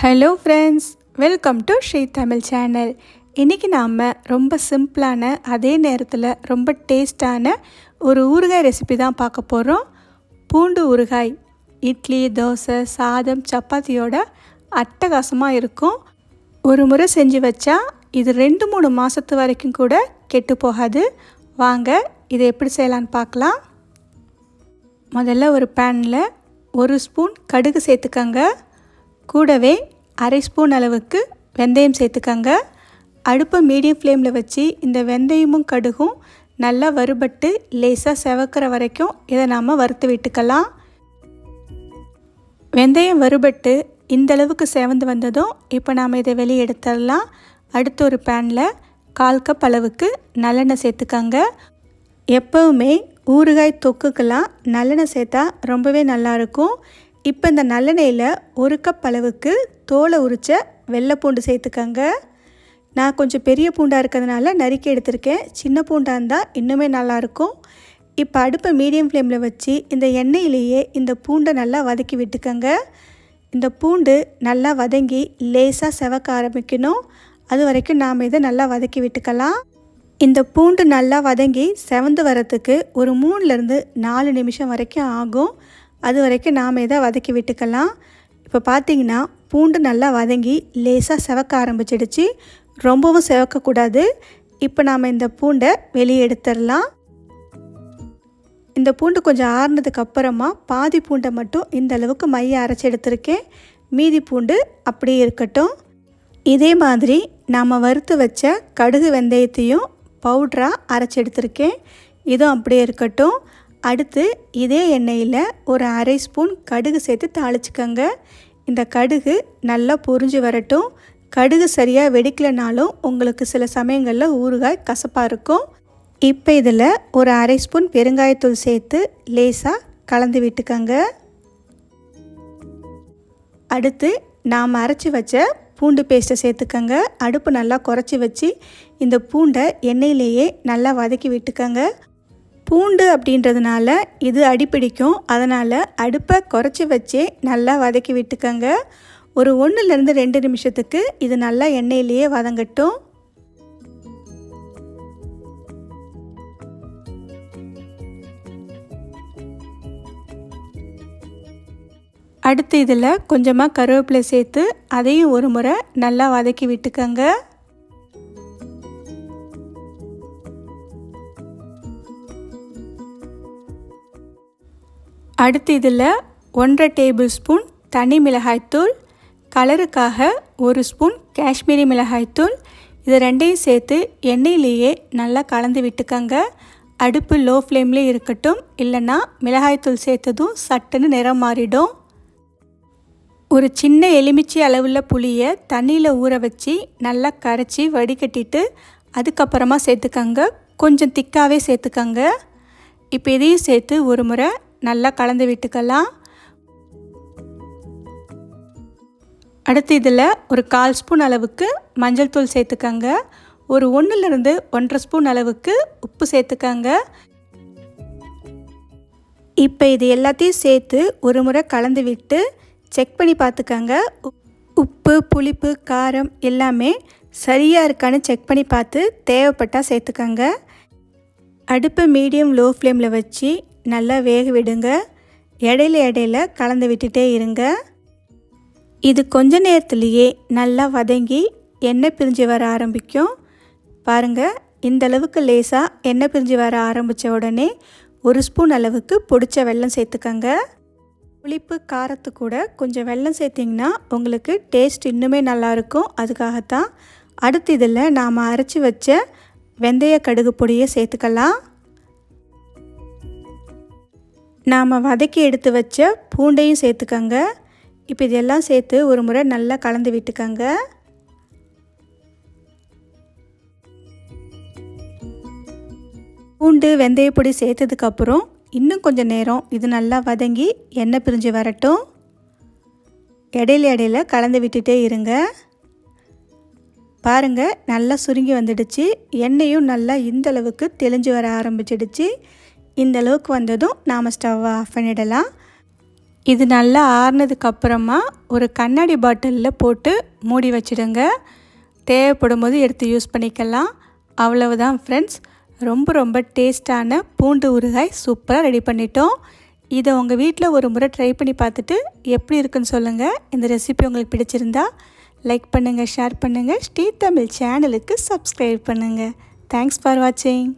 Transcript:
Hello friends welcome to Sri Tamil channel இன்றைக்கி நாம் ரொம்ப சிம்பிளான அதே நேரத்தில் ரொம்ப டேஸ்டான ஒரு ஊறுகாய் ரெசிபி தான் பார்க்க போகிறோம் பூண்டு ஊறுகாய் இட்லி தோசை சாதம் சப்பாத்தியோட அட்டகாசமாக இருக்கும். ஒரு முறை செஞ்சு வச்சா இது ரெண்டு மூணு மாதத்து வரைக்கும் கூட கெட்டு போகாது. வாங்க இதை எப்படி செய்யலான்னு பார்க்கலாம். முதல்ல ஒரு பேனில் ஒரு ஸ்பூன் கடுகு சேர்த்துக்கங்க. கூடவே அரை ஸ்பூன் அளவுக்கு வெந்தயம் சேர்த்துக்கங்க. அடுப்பை மீடியம் ஃப்ளேமில் வச்சு இந்த வெந்தயமும் கடுகும் நல்லா வறுபட்டு லேசாக செவக்கிற வரைக்கும் இதை நாம் வறுத்து விட்டுக்கலாம். வெந்தயம் வறுபட்டு இந்த அளவுக்கு செவந்து வந்ததும் இப்போ நாம் இதை வெளியே எடுத்துடலாம். அடுத்து ஒரு பேனில் கால் கப் அளவுக்கு நல்லெண்ணெய் சேர்த்துக்கங்க. எப்போவுமே ஊறுகாய் தொக்குக்கெல்லாம் நல்லெண்ணெய் சேர்த்தா ரொம்பவே நல்லாயிருக்கும் இப்போ இந்த நல்லெண்ணெயில் ஒரு கப் அளவுக்கு தோலை உரித்த வெள்ளைப்பூண்டு சேர்த்துக்கங்க. நான் கொஞ்சம் பெரிய பூண்டாக இருக்கிறதுனால நறுக்கி எடுத்திருக்கேன். சின்ன பூண்டாக இருந்தால் இன்னுமே நல்லாயிருக்கும் இப்போ அடுப்பை மீடியம் ஃப்ளேமில் வச்சு இந்த எண்ணெயிலேயே இந்த பூண்டை நல்லா வதக்கி விட்டுக்கங்க. இந்த பூண்டு நல்லா வதங்கி லேசாக செவக்க ஆரம்பிக்கணும். அது வரைக்கும் நாம் இதை நல்லா வதக்கி விட்டுக்கலாம். இந்த பூண்டு நல்லா வதங்கி செவந்து வரத்துக்கு ஒரு மூணுலேருந்து நாலு நிமிஷம் வரைக்கும் ஆகும். அது வரைக்கும் நாம் இதை வதக்கி விட்டுக்கலாம். இப்போ பார்த்தீங்கன்னா பூண்டு நல்லா வதங்கி லேசாக செவக்க ஆரம்பிச்சிடுச்சு. ரொம்பவும் செவக்கக்கூடாது இப்போ நாம் இந்த பூண்டை வெளியே எடுத்துடலாம். இந்த பூண்டு கொஞ்சம் ஆறுனதுக்கு அப்புறமா பாதி பூண்டை மட்டும் இந்த அளவுக்கு மைய அரைச்சி எடுத்திருக்கேன். மீதி பூண்டு அப்படியே இருக்கட்டும். இதே மாதிரி நாம் வறுத்து வச்ச கடுகு வெந்தயத்தையும் பவுட்ராக அரைச்சி எடுத்திருக்கேன். இதுவும் அப்படியே இருக்கட்டும். அடுத்து இதே எண்ணெயில் ஒரு அரை ஸ்பூன் கடுகு சேர்த்து தாளிச்சுக்கோங்க. இந்த கடுகு நல்லா பொரிஞ்சு வரட்டும். கடுகு சரியாக வெடிக்கலைனாலும் உங்களுக்கு சில சமயங்களில் ஊறுகாய் கசப்பாக இருக்கும். இப்போ இதில் ஒரு அரை ஸ்பூன் பெருங்காயத்தூள் சேர்த்து லேசாக கலந்து விட்டுக்கோங்க. அடுத்து நாம் அரைச்சி வச்ச பூண்டு பேஸ்ட்டை சேர்த்துக்கங்க. அடுப்பு நல்லா குறைச்சி வச்சு இந்த பூண்டை எண்ணெயிலேயே நல்லா வதக்கி விட்டுக்கோங்க. பூண்டு அப்படின்றதுனால இது அடிப்பிடிக்கும் அதனால் அடுப்பை குறைச்சி வச்சே நல்லா வதக்கி விட்டுக்கங்க. ஒரு ஒன்றுலேருந்து ரெண்டு நிமிஷத்துக்கு இது நல்லா எண்ணெயிலேயே வதங்கட்டும். அடுத்து இதில் கொஞ்சமாக கருவேப்பிலை சேர்த்து அதையும் ஒரு முறை நல்லா வதக்கி விட்டுக்கங்க. அடுத்து இதில் ஒன்றரை டேபிள் ஸ்பூன் தனி மிளகாய்த்தூள் கலருக்காக ஒரு ஸ்பூன் காஷ்மீரி மிளகாய்த்தூள் இது ரெண்டையும் சேர்த்து எண்ணெயிலேயே நல்லா கலந்து விட்டுக்கங்க. அடுப்பு லோ ஃப்ளேம்லேயே இருக்கட்டும். இல்லைன்னா மிளகாய்த்தூள் சேர்த்ததும் சட்டுன்னு நிறம் மாறிடும். ஒரு சின்ன எலுமிச்சை அளவுள்ள புளியை தண்ணியில் ஊற வச்சு நல்லா கரைச்சி வடிகட்டிட்டு அதுக்கப்புறமா சேர்த்துக்கங்க. கொஞ்சம் திக்காகவே சேர்த்துக்கங்க. இப்போ இதையும் சேர்த்து ஒரு முறை நல்லா கலந்து விட்டுக்கலாம். அடுத்து இதில் ஒரு கால் ஸ்பூன் அளவுக்கு மஞ்சள் தூள் சேர்த்துக்கங்க. ஒரு ஒன்றுலேருந்து ஒன்றரை ஸ்பூன் அளவுக்கு உப்பு சேர்த்துக்கங்க. இப்போ இது எல்லாத்தையும் சேர்த்து ஒரு முறை கலந்து விட்டு செக் பண்ணி பார்த்துக்கங்க. உப்பு புளிப்பு காரம் எல்லாமே சரியாக இருக்கான்னு செக் பண்ணி பார்த்து தேவைப்பட்டால் சேர்த்துக்கங்க. அடுப்பை மீடியம் லோ ஃப்ளேமில் வச்சு நல்லா வேக விடுங்க. இடையில இடையில கலந்து விட்டுட்டே இருங்க. இது கொஞ்ச நேரத்துலேயே நல்லா வதங்கி எண்ணெய் பிரிஞ்சு வர ஆரம்பிக்கும். பாருங்கள் இந்த அளவுக்கு லேசாக எண்ணெய் பிரிஞ்சு வர ஆரம்பித்த உடனே ஒரு ஸ்பூன் அளவுக்கு பொடிச்ச வெல்லம் சேர்த்துக்கங்க. புளிப்பு காரத்து கூட கொஞ்சம் வெல்லம் சேர்த்திங்கன்னா உங்களுக்கு டேஸ்ட் இன்னுமே நல்லாயிருக்கும் அதுக்காகத்தான் அடுத்து இதில் நாம் அரைச்சி வச்ச வெந்தய கடுகு பொடியை சேர்த்துக்கலாம். நாம் வதக்கி எடுத்து வச்ச பூண்டையும் சேர்த்துக்கோங்க. இப்போ இதெல்லாம் சேர்த்து ஒரு முறை நல்லா கலந்து விட்டுக்கோங்க. பூண்டு வெந்தயப்பொடி சேர்த்ததுக்கப்புறம் இன்னும் கொஞ்சம் நேரம் இது நல்லா வதங்கி எண்ணெய் பிரிஞ்சு வரட்டும். இடையில இடையில கலந்து விட்டுட்டே இருங்க. பாருங்கள் நல்லா சுருங்கி வந்துடுச்சு. எண்ணெயும் நல்லா இந்த அளவுக்கு தெளிஞ்சு வர ஆரம்பிச்சிடுச்சு. இந்த அளவுக்கு வந்ததும் நாம் ஸ்டவ்வை ஆஃப் பண்ணிடலாம். இது நல்லா ஆறுனதுக்கப்புறமா ஒரு கண்ணாடி பாட்டிலில் போட்டு மூடி வச்சிடுங்க. தேவைப்படும் போது எடுத்து யூஸ் பண்ணிக்கலாம். அவ்வளவுதான் ஃப்ரெண்ட்ஸ் ரொம்ப ரொம்ப டேஸ்டான பூண்டு ஊறுகாய் சூப்பராக ரெடி பண்ணிட்டோம். இதை உங்கள் வீட்டில் ஒரு முறை ட்ரை பண்ணி பார்த்துட்டு எப்படி இருக்குன்னு சொல்லுங்கள் இந்த ரெசிபி உங்களுக்கு பிடிச்சிருந்தா லைக் பண்ணுங்கள் ஷேர் பண்ணுங்கள் ஸ்ரீ தமிழ் சேனலுக்கு சப்ஸ்கிரைப் பண்ணுங்கள் தேங்க்ஸ் ஃபார் வாட்சிங்